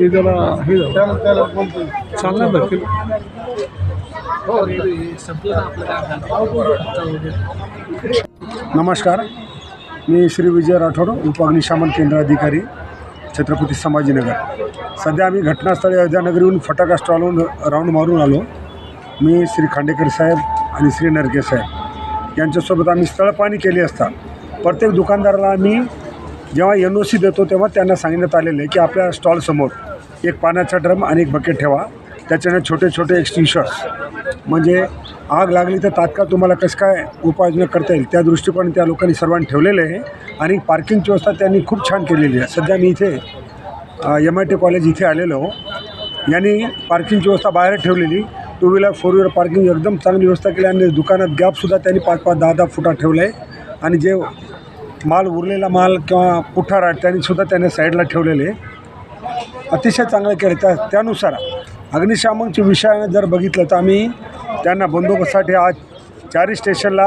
ते त्याला हे झालं. चांगलं दाखल. नमस्कार. मी श्री विजय राठोड उपअग्निशामन केंद्र अधिकारी छत्रपती संभाजीनगर. सध्या आम्ही घटनास्थळी अयोध्यानगरीहून फटाका स्टॉलहून राऊंड मारून आलो. मी श्री खांडेकर साहेब आणि श्री नरके साहेब. यांच्यासोबत आम्ही स्थळपाणी केली असता प्रत्येक दुकानदाराला आम्ही जेव्हा एन ओ सी देतो तेव्हा त्यांना सांगण्यात आलेलं आहे की आपल्या स्टॉलसमोर एक पाण्याचा ड्रम आणि एक बकेट ठेवा. त्याच्याने छोटे छोटे एक्सटिंशर्स म्हणजे आग लागली तर तात्काळ तुम्हाला कसं काय उपाययोजना करता येईल? त्या दृष्टिकोन त्या लोकांनी सर्वांनी ठेवलेले आहे. आणि पार्किंगची व्यवस्था त्यांनी खूप छान केलेली आहे. सध्या मी इथे एम आय टी कॉलेज इथे आलेलो यांनी पार्किंगची व्यवस्था बाहेर ठेवलेली. Two wheeler four wheeler parking एकदम चांगली व्यवस्था केली. आणि दुकानात गॅपसुद्धा त्यांनी पाच पाच दहा दहा फुटा ठेवला आहे आणि जे माल उरलेला माल किंवा पुठार आहे त्यांनी साईडला ठेवलेले अतिशय चांगलं केलं. त्या त्यानुसार अग्निशामकच्या विषयाने जर बघितलं तर आम्ही त्यांना बंदोबस्तासाठी आज चारही स्टेशनला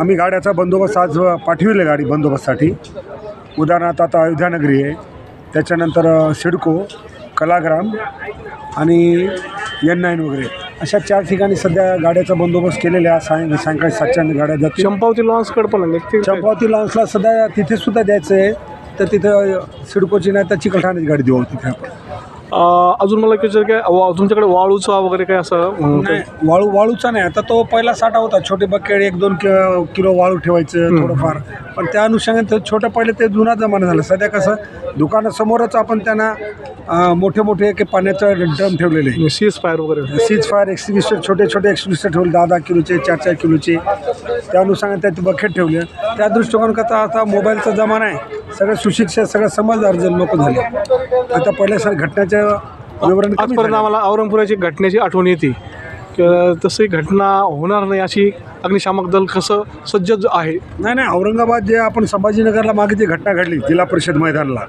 आम्ही गाड्याचा बंदोबस्त आज पाठविले गाडी बंदोबस्तासाठी. उदाहरणार्थ आता अयोध्यानगरी आहे. त्याच्यानंतर सिडको कलाग्राम आणि एन नाईन वगैरे. अशा चार ठिकाणी सध्या गाड्याचा बंदोबस्त केलेला आहे. सायं सायंकाळी सातच्या गाड्या जातील. चंपावती लॉन्सकडे पण चंपावती लॉन्सला सध्या तिथे सुद्धा द्यायचं आहे. तर तिथं सिडकोची नाही तर चिकलठाण्याची गाडी देऊ तिथे आपण. अजून मला विचारायचं काय वा- तुमच्याकडे वाळूचा वगैरे काय असं नाही वाळू वाळूचा नाही. आता तो पहिला साठा होता. छोटे बकेट एक दोन कि- किलो वाळू ठेवायचं थोडंफार. पण त्या अनुषंगाने ते छोटं पहिले ते जुना जमाना झाला. सध्या कसं दुकानासमोरच आपण त्यांना अं, मोठे मोठे एक पाण्याचं ड्रम ठेवलेले आहे. सीज फायर वगैरे. सीज फायर एक्सटिंग्विशर छोटे छोटे एक्सटिंग्विशर ठेवले दहा दहा किलोचे चार चार किलोचे. त्या अनुषंगाने त्यात बकेट ठेवले. त्या दृष्टिकोन करता आता मोबाईलचा जमाना आहे. सगळं सुशिक्षित सगळं समजदार जण लोक झाले. आता पहिल्यासारखं घटनाचं विवरण कमी आजपर्यंत झालं. आम्हाला औरंगपुराची घटनेची आठवण येते. की तशी घटना होणार नाही अशी अग्निशामक दल कसं सज्ज आहे? नाही नाही औरंगाबाद जे आपण संभाजीनगरला मागे जी घटना घडली जिल्हा परिषद मैदानला.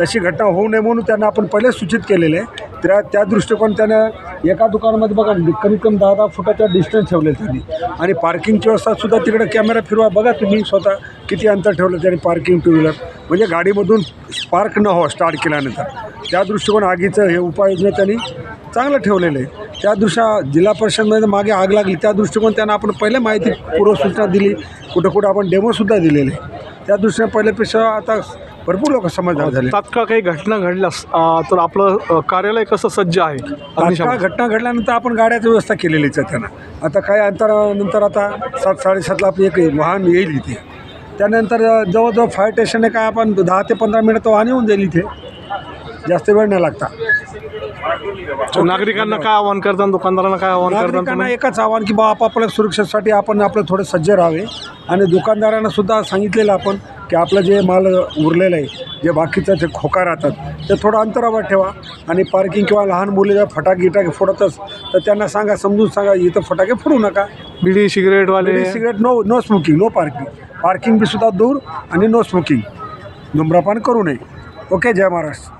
तशी घटना होऊ नये म्हणून त्यांना आपण पहिलेच सूचित केलेले. आहे. त्या त्या दृष्टिकोन त्यानं एका दुकानामध्ये बघा कमीत कमी दहा दहा फुटाच्या डिस्टन्स ठेवले त्यांनी. आणि पार्किंगची व्यवस्था सुद्धा तिकडे कॅमेरा फिरवा बघा तुम्ही स्वतः किती अंतर ठेवलं त्यांनी पार्किंग टू व्हीलर म्हणजे गाडीमधून स्पार्क न हो स्टार्ट केल्यानंतर. त्या दृष्टिकोन आगीचं हे उपाययोजना त्यांनी चांगलं ठेवलेलं आहे. त्या दृष्ट्या जिल्हा परिषदमध्ये मागे आग लागली त्या दृष्टिकोन त्यांना आपण पहिले माहिती पूर्वसूचना दिली कुठं कुठं आपण डेमोसुद्धा दिलेले त्या दृष्टीने पहिल्यापेक्षा आता भरपूर लोक समजदार झाले. तात्काळ काही घटना घडल्यास तर आपलं कार्यालय कसं सज्ज आहे? तात्काळ घटना घडल्यानंतर आपण गाड्याची व्यवस्था केलेलीच आहे त्यांना. आता काही अंतरानंतर आता सात साडेसातला आपली एक वाहन येईल इथे. त्यानंतर जवळजवळ फायर स्टेशनने आहे काय आपण दहा ते पंधरा मिनिट वाहन येऊन जाईल इथे. जास्त वेळ नाही लागता. नागरिकांना काय आवाहन करताना दुकानदारांना काय आवाहन करताना नागरिकांना तुम्ही? एकच आव्हान की बा आपापल्या सुरक्षेसाठी आपण आपलं थोडं सज्ज राहावे. आणि दुकानदारांना सुद्धा सांगितलेलं आपण की आपलं जे माल उरलेलं आहे जे बाकीचं जे खोका राहतात ते थोडं अंतरावर ठेवा. आणि पार्किंग किंवा लहान मुले जर फटाके गिटाके फोडतच तर त्यांना सांगा समजून सांगा इथं फटाके फोडू नका. बिडी सिगरेटवाले? Beedi cigarette no no smoking no parking parking बी सुद्धा दूर आणि नो स्मोकिंग धूम्रपान करू नये. ओके जय महाराष्ट्र.